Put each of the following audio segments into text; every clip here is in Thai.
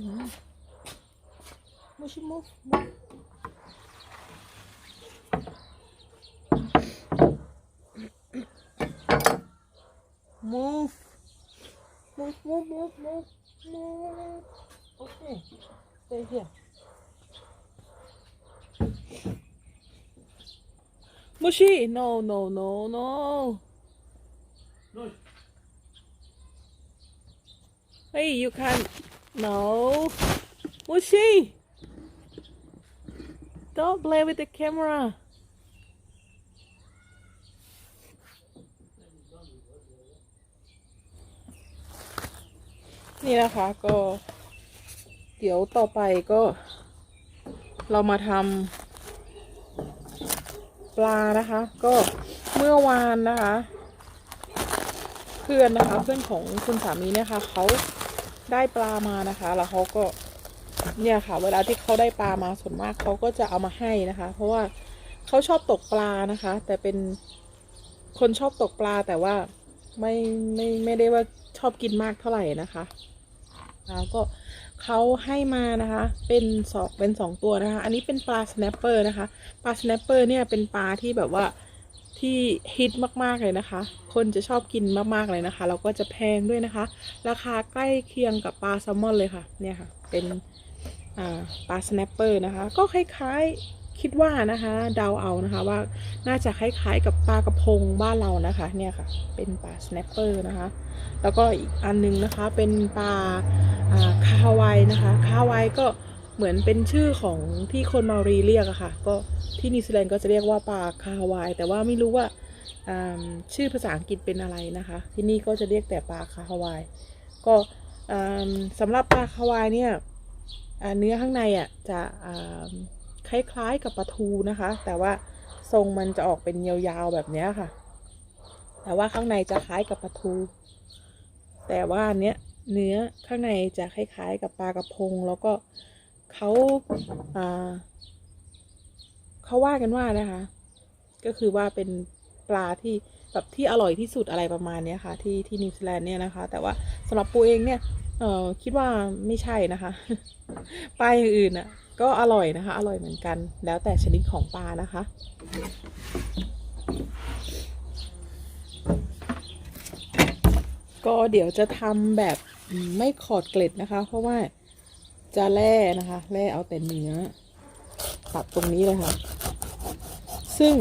Ayan. Mushy move, move. Move. Move, move, move, move, move. Okay. Stay here. Mushi, No, no, no, no. No. Hey, you can't. No Mushi don't play with the camera นี่นะคะก็ เดี๋ยวต่อไปก็ เรามาทำปลานะคะ ก็เมื่อวานนะคะ เพื่อนนะคะ เพื่อนของคุณสามีเนี่ยค่ะเขา ได้ปลามานะคะ แล้วเขาก็เนี่ยค่ะ เวลาที่เขาได้ปลามาส่วนมากเขาก็จะเอามาให้นะคะ เพราะว่าเขาชอบตกปลานะคะ แต่เป็นคนชอบตกปลาแต่ว่าไม่ไม่ไม่ได้ว่าชอบกินมากเท่าไหร่นะคะแล้วก็เขาให้มานะคะ เป็นสองเป็นสองตัวนะคะ อันนี้เป็นปลาสแนปเปอร์นะคะ ปลาสแนปเปอร์เนี่ยเป็นปลาที่แบบว่า ที่ฮิตมากๆเลยนะคะ คนจะชอบกินมากๆเลยนะคะแล้วก็จะแพงด้วยนะคะ ราคาใกล้เคียงกับปลาแซลมอนเลยค่ะ เนี่ยค่ะ เป็นปลาสแนปเปอร์นะคะ ก็คล้ายๆคิดว่านะคะเดาเอานะคะว่าน่าจะคล้ายๆกับปลากระพงบ้านเรานะคะ เนี่ยค่ะ เป็นปลาสแนปเปอร์นะคะ แล้วก็อีกอันนึงนะคะเป็นปลาคาฮาวายนะคะคาฮาวายก็ เหมือนเป็นชื่อของที่คนมารีเรียกอะค่ะ ก็ที่นิวซีแลนด์ก็จะเรียกว่าปลาคาฮาวาย แต่ว่าไม่รู้ว่าชื่อภาษาอังกฤษเป็นอะไรนะคะ ที่นี่ก็จะเรียกแต่ปลาคาฮาวาย ก็สำหรับปลาคาฮาวายเนี่ยเนื้อข้างในอะจะคล้ายๆกับปลาทูนะคะ แต่ว่าทรงมันจะออกเป็นยาวๆแบบนี้ค่ะ แต่ว่าข้างในจะคล้ายกับปลาทู แต่ว่าอันเนี้ยเนื้อข้างในจะคล้ายๆกับปลากระพง แล้วก็ เขาเขาว่ากันว่านะคะ ก็คือว่าเป็นปลาที่แบบที่อร่อยที่สุดอะไรประมาณนี้ค่ะ ที่ที่นิวซีแลนด์เนี่ยนะคะ แต่ว่าสำหรับปูเองเนี่ยเออคิดว่าไม่ใช่นะคะปลาอย่างอื่นอะ ก็อร่อยนะคะ อร่อยเหมือนกัน แล้วแต่ชนิดของปลานะคะ ก็เดี๋ยวจะทำแบบไม่ขอดเกล็ดนะคะ เพราะว่า จะแล่นะคะ แล่เอาแต่เนื้อตัดตรงนี้เลยค่ะ ซึ่ง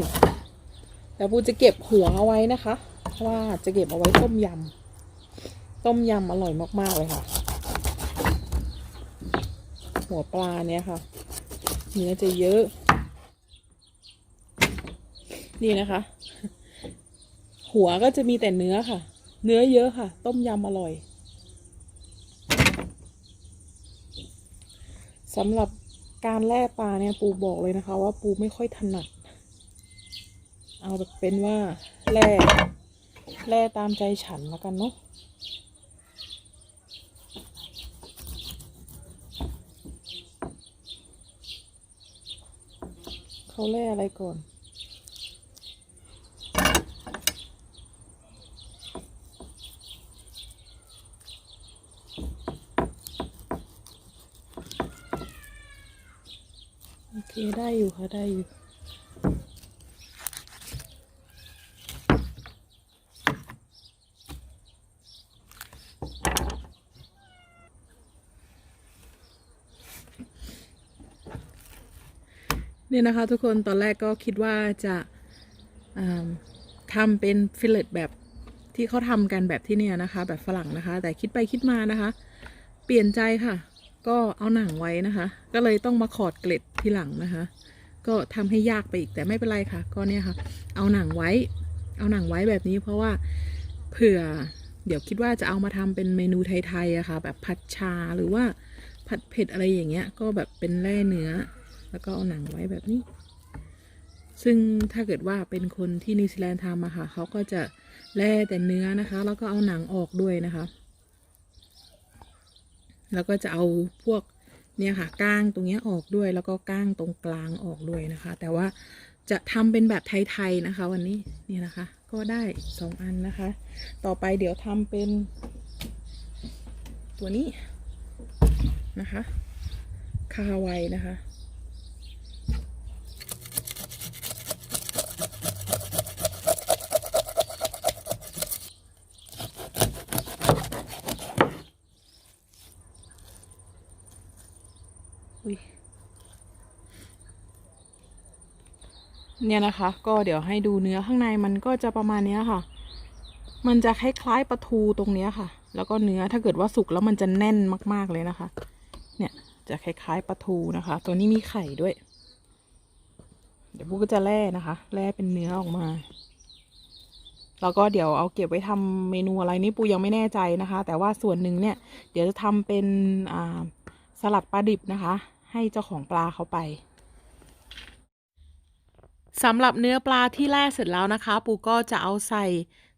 เดี๋ยวปูจะเก็บหัวเอาไว้นะคะเพราะว่าจะเก็บเอาไว้ต้มยำต้มยำอร่อยมากๆเลยค่ะ หัวปลาเนี้ยค่ะ เนื้อจะเยอะ นี่นะคะ หัวก็จะมีแต่เนื้อค่ะ เนื้อเยอะค่ะ ต้มยำอร่อย สำหรับการแล่ปลาเนี่ยปูบอกเลยนะคะ ว่าปูไม่ค่อยถนัด เอาแบบเป็นว่าแล่แล่ตามใจฉันแล้วกันเนาะเขาแล่อะไรก่อน โอเค ได้อยู่ค่ะได้อยู่เนี่ยนะคะทุกคนตอนแรกก็คิดว่าจะาทำเป็นฟิลเลตแบบที่เขาทำกันแบบที่เนี่ยนะคะ แบบฝรั่งนะคะ แต่คิดไปคิดมานะคะ เปลี่ยนใจค่ะ ก็เอาหนังไว้นะคะ ก็เลยต้องมาขอดเกล็ด ทีหลังนะคะ ก็ทำให้ยากไปอีกแต่ไม่เป็นไรค่ะ ก็เนี่ยค่ะ เอาหนังไว้ เอาหนังไว้แบบนี้เพราะว่าเผื่อเดี๋ยวคิดว่าจะเอามาทำเป็นเมนูไทยๆอะค่ะ แบบผัดชาหรือว่าผัดเผ็ดอะไรอย่างเงี้ย ก็แบบเป็นแร่เนื้อ แล้วก็เอาหนังไว้แบบนี้ ซึ่งถ้าเกิดว่าเป็นคนที่นิวซีแลนด์ทำอะค่ะเขาก็จะแล่แต่เนื้อนะคะ แล้วก็เอาหนังออกด้วยนะคะ แล้วก็จะเอาพวก เนี่ยค่ะก้างตรงเนี้ยออกด้วยแล้วก็ก้างตรงกลางออกด้วยนะคะ แต่ว่าจะทำเป็นแบบไทยๆนะคะ วันนี้เนี่ยนะคะ ก็ได้สองอันนะคะ ต่อไปเดี๋ยวทำเป็น ตัวนี้นะคะ คาไว้นะคะ อุ๊ยเนี่ยนะคะ ก็เดี๋ยวให้ดูเนื้อข้างในมันก็จะประมาณเนี้ยค่ะ มันจะคล้ายๆปลาทูตรงเนี้ยค่ะ แล้วก็เนื้อถ้าเกิดว่าสุกแล้วมันจะแน่นมากๆเลยนะคะ เนี่ยจะคล้ายๆปลาทูนะคะ ตัวนี้มีไข่ด้วย เดี๋ยวพวกก็จะแล่นะคะ แล่เป็นเนื้อออกมา แล้วก็เดี๋ยวเอาเก็บไว้ทำเมนูอะไรนี่ปูยังไม่แน่ใจนะคะ แต่ว่าส่วนหนึ่งเนี่ย เดี๋ยวจะทำเป็นอ่าสลัดปลาดิบนะคะ ให้เจ้าของปลาเขาไปสำหรับเนื้อปลาที่แล่เสร็จแล้วนะคะ ปูก็จะเอาใส่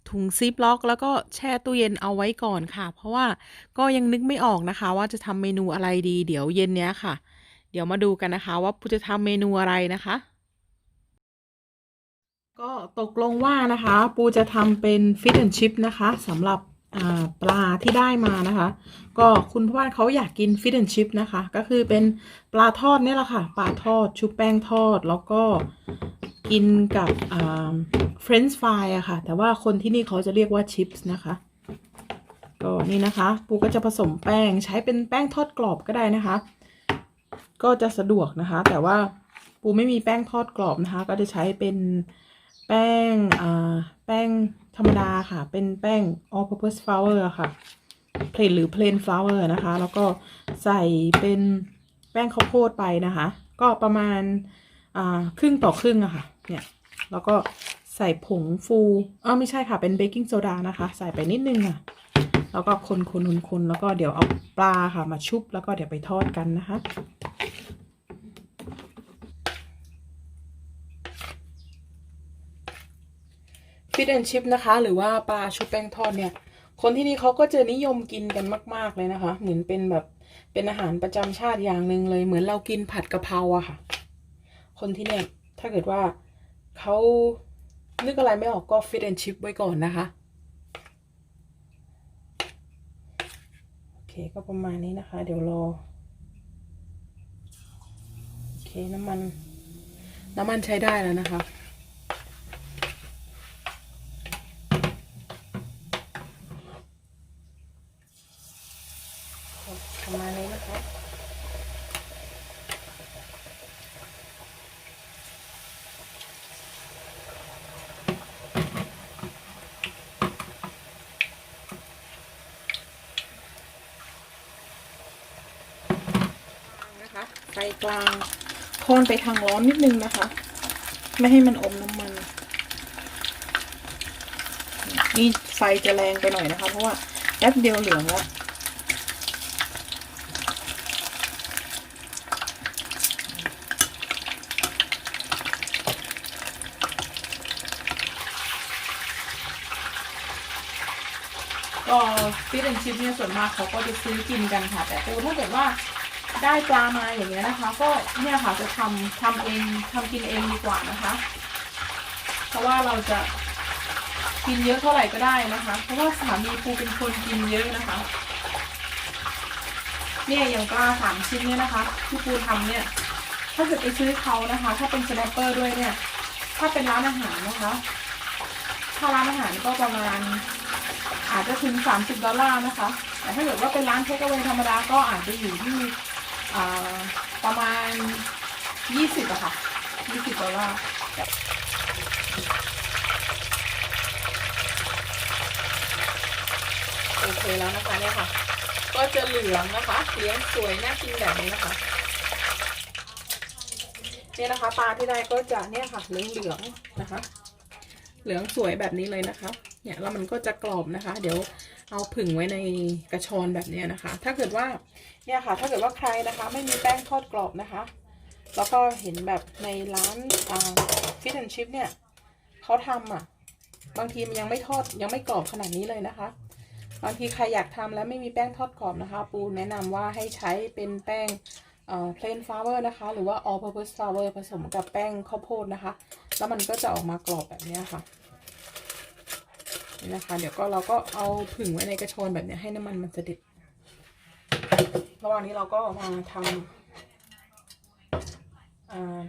ถุงซิปล็อก แล้วก็แช่ตู้เย็นเอาไว้ก่อนค่ะ เพราะว่าก็ยังนึกไม่ออกนะคะ ว่าจะทำเมนูอะไรดี เดี๋ยวเย็นเนี้ยค่ะ เดี๋ยวมาดูกันนะคะ ว่าปูจะทำเมนูอะไรนะคะ ก็ตกลงว่านะคะ ปูจะทำเป็นฟิชแอนชิพนะคะสำหรับอ่า ปลาที่ได้มานะคะ ก็คุณพ่อบ้านเขาอยากกินฟิชแอนชิพนะคะ ก็คือเป็นปลาทอดนี่แหละค่ะปลาทอดชุบแป้งทอดแล้วก็กินกับเฟรนช์ฟรายอะค่ะ แต่ว่าคนที่นี่เขาจะเรียกว่าชิปส์นะคะก็นี่นะคะปูก็จะผสมแป้งใช้เป็นแป้งทอดกรอบก็ได้นะคะ ก็จะสะดวกนะคะ แต่ว่าปูไม่มีแป้งทอดกรอบนะคะ ก็จะใช้เป็น แป้งอ่าแป้งธรรมดาค่ะ เป็นแป้ง all purpose flour ค่ะ plain หรือ plain flour นะคะ แล้วก็ใส่เป็นแป้งข้าวโพดไปนะคะ ก็ประมาณอ่าครึ่งต่อครึ่งอะค่ะ เนี่ย แล้วก็ใส่ผงฟูเออไม่ใช่ค่ะ เป็นเบกกิ้งโซดานะคะ ใส่ไปนิดนึงอะแล้วก็คนคนคนคนแล้วก็เดี๋ยวเอาปลาค่ะมาชุบ แล้วก็เดี๋ยวไปทอดกันนะคะ ฟิตแอนชิพนะคะ หรือว่าปลาชุบแป้งทอดเนี่ย คนที่นี่เขาก็จะนิยมกินกันมาก ๆเลยนะคะ เหมือนเป็นแบบเป็นอาหารประจำชาติอย่างหนึ่งเลย เหมือนเรากินผัดกะเพราอะค่ะ คนที่เนี่ยถ้าเกิดว่าเขานึกอะไรไม่ออกก็ฟิตแอนชิพไว้ก่อนนะคะโอเคก็ประมาณนี้นะคะ เดี๋ยวรอโอเคน้ำมันน้ำมันใช้ได้แล้วนะคะมาณนี้นะคะ นะคะไฟกลางโค่นไปทางร้อนนิดนึงนะคะ ไม่ให้มันอมน้ำมัน นี่ไฟจะแรงไปหน่อยนะคะ เพราะว่าแป๊บเดียวเหลืองแล้วก็ฟิชแอนชิพเนี่ยส่วนมากเขาก็จะซื้อกินกันค่ะ แต่ปูถ้าเกิดว่า ได้ปลามาอย่างเงี้ยนะคะ ก็เนี่ยค่ะจะทำทำเองทำกินเองดีกว่านะคะ เพราะว่าเราจะกินเยอะเท่าไหร่ก็ได้นะคะ เพราะว่าสามีปูเป็นคนกินเยอะนะคะ เนี่ยอย่างปลาสามชิ้นเนี่ยนะคะ ที่ปูทำเนี่ย ถ้าเกิดไปซื้อเขานะคะ ถ้าเป็นสแนปเปอร์ด้วยเนี่ย ถ้าเป็นร้านอาหารนะคะ ถ้าร้านอาหารก็ประมาณอาจจะถึง 30 ดอลลาร์นะคะ แต่ถ้าเกิดว่าเป็นร้านเทคเอาไว้ธรรมดาก็อาจจะอยู่ที่ ประมาณ20อะค่ะ20ดอลลาร์โอเคแล้วนะคะเนี่ยค่ะ ก็จะเหลืองนะคะเหลืองสวยน่ากินแบบนี้นะคะเนี่ยนะคะปลาที่ได้ก็จะเนี่ยค่ะเหลืองเหลืองๆนะคะ เหลืองสวยแบบนี้เลยนะคะ เนี่ยแล้วมันก็จะกรอบนะคะ เดี๋ยว เอาผึ่งไว้ในกระชอนแบบนี้นะคะ ถ้าเกิดว่าเนี่ยค่ะ ถ้าเกิดว่าใครนะคะ ไม่มีแป้งทอดกรอบนะคะ แล้วก็เห็นแบบในร้านฟิชแอนชิพเนี่ยเขาทำอะ บางทีมันยังไม่ทอดยังไม่กรอบขนาดนี้เลยนะคะ บางทีใครอยากทำแล้วไม่มีแป้งทอดกรอบนะคะ ปูแนะนำว่าให้ใช้เป็นแป้งเอ่อ plain flour นะคะ หรือว่า all purpose flour ผสมกับแป้งข้าวโพดนะคะ แล้วมันก็จะออกมากรอบแบบนี้ค่ะ นี่นะคะ เดี๋ยวก็เราก็เอาผึ่งไว้ในกระชอนแบบนี้ให้น้ำมันมันเสด็จระหว่างนี้เราก็มาทำอ่า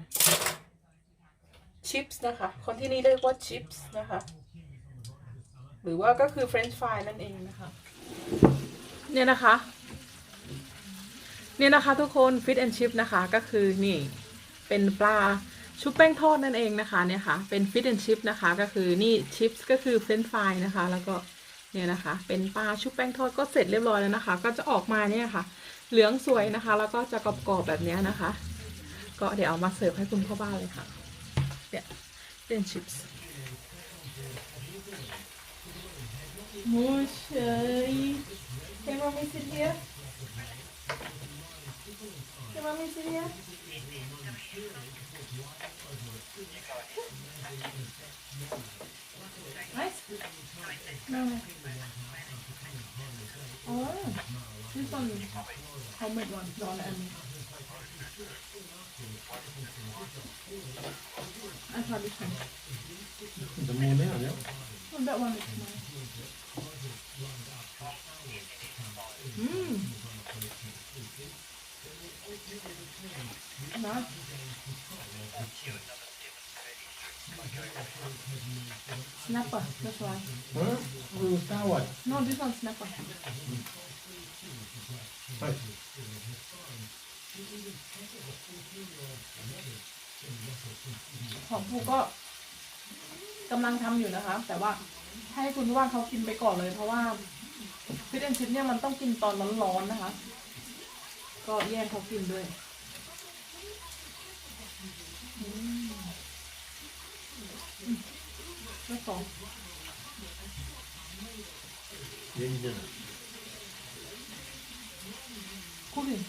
ชิปส์นะคะ คนที่นี่เรียกว่าชิปส์นะคะ หรือว่าก็คือเฟรนช์ฟรายนั่นเองนะคะ เนี่ยนะคะ เนี่ยนะคะทุกคนฟิตแอนชิพนะคะ ก็คือนี่เป็นปลา ชุบแป้งทอดนั่นเองนะคะเนี่ยค่ะ เป็นฟิตแอนชิพนะคะ ก็คือนี่ชิปส์ก็คือเฟรนฟรายนะคะ แล้วก็เนี่ยนะคะ เป็นปลาชุบแป้งทอดก็เสร็จเรียบร้อยแล้วนะคะ ก็จะออกมาเนี่ยค่ะ เหลืองสวยนะคะ แล้วก็จะกรอบๆแบบนี้นะคะ ก็เดี๋ยวเอามาเสิร์ฟให้คุณพ่อบ้านเลยค่ะเนี่ยเป็นชิปส์มูเชย Can mommy sit here? Can mommy sit here? Nice? No. Oh, this one homemade one, Don and I try this one. จะมูเนี่ยเนี่ย Oh, that one is mine. Mmm. Nice. Snapper, that's why. ฮะรูสวัสด No, this one snapper. ใช่ของภูก็กำลังทำอยู่นะคะ แต่ว่าให้คุณว่านเขากินไปก่อนเลย เพราะว่าฟิตแอนชิพเนี่ยมันต้องกินตอนร้อนๆนะคะ ก็แยกเขากินด้วยอืมอืม แล้วสองเย็นเย็นคู่หนึ่ง